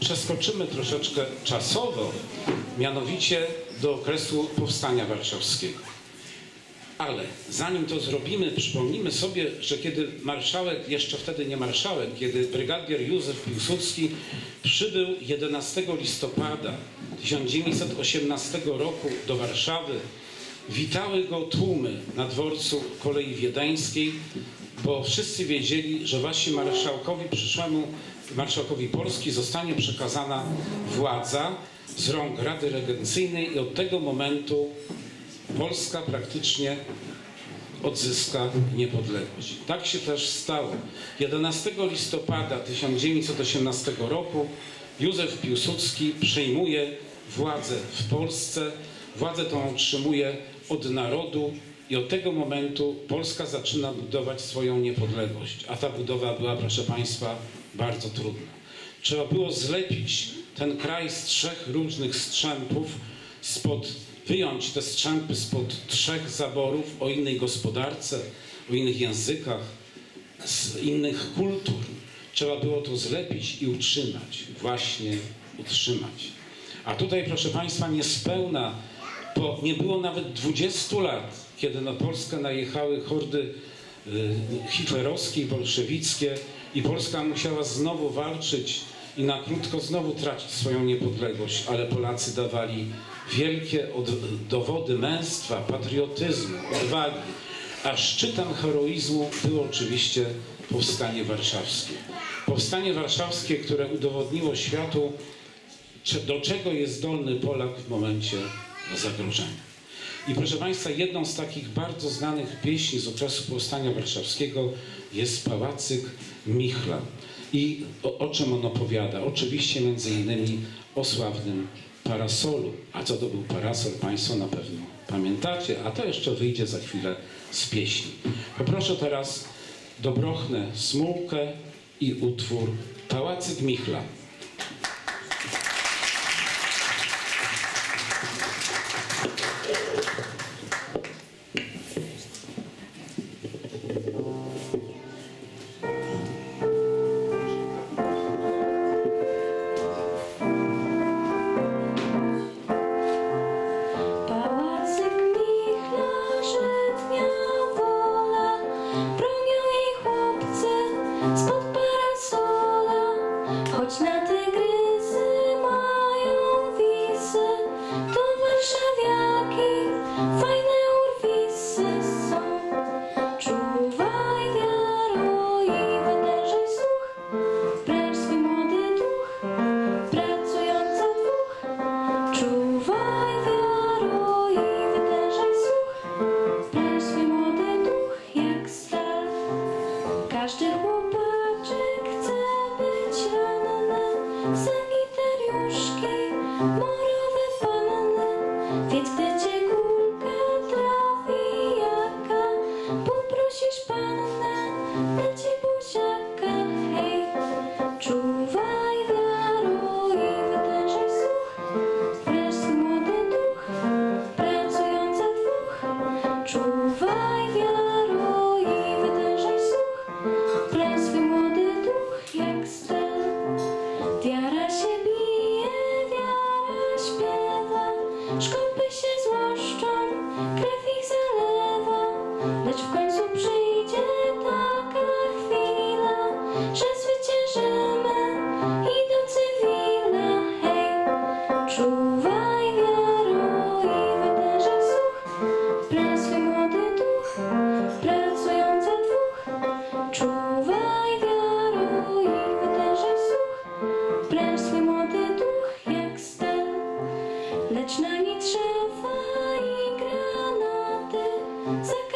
przeskoczymy troszeczkę czasowo, mianowicie do okresu Powstania Warszawskiego. Ale zanim to zrobimy, przypomnimy sobie, że kiedy marszałek, jeszcze wtedy nie marszałek, kiedy brygadier Józef Piłsudski przybył 11 listopada 1918 roku do Warszawy, witały go tłumy na dworcu kolei wiedeńskiej, bo wszyscy wiedzieli, że właśnie marszałkowi przyszłemu, marszałkowi Polski zostanie przekazana władza z rąk Rady Regencyjnej i od tego momentu Polska praktycznie odzyska niepodległość. Tak się też stało. 11 listopada 1918 roku Józef Piłsudski przejmuje władzę w Polsce. Władzę tą otrzymuje od narodu i od tego momentu Polska zaczyna budować swoją niepodległość. A ta budowa była, proszę Państwa, bardzo trudna. Trzeba było zlepić ten kraj z trzech różnych strzępów, spod, wyjąć te strzępy spod trzech zaborów o innej gospodarce, o innych językach, z innych kultur. Trzeba było to zlepić i utrzymać, właśnie utrzymać. A tutaj, proszę Państwa, niespełna, po, nie było nawet 20 lat, kiedy na Polskę najechały hordy y, hitlerowskie i bolszewickie i Polska musiała znowu walczyć i na krótko znowu tracić swoją niepodległość, ale Polacy dawali wielkie od, dowody męstwa, patriotyzmu, odwagi, a szczytem heroizmu było oczywiście Powstanie Warszawskie. Powstanie Warszawskie, które udowodniło światu, do czego jest zdolny Polak w momencie zagrożenia. I proszę Państwa, jedną z takich bardzo znanych pieśni z okresu Powstania Warszawskiego jest Pałacyk Michla. I o, o czym on opowiada? Oczywiście między innymi o sławnym parasolu. A co to był parasol, Państwo na pewno pamiętacie, a to jeszcze wyjdzie za chwilę z pieśni. Poproszę teraz Dobrochnę Smułkę i utwór Pałacyk Michla. Bronią jej chłopcy spod parasola. Choć na tygrysy mają wisy, Oh. Six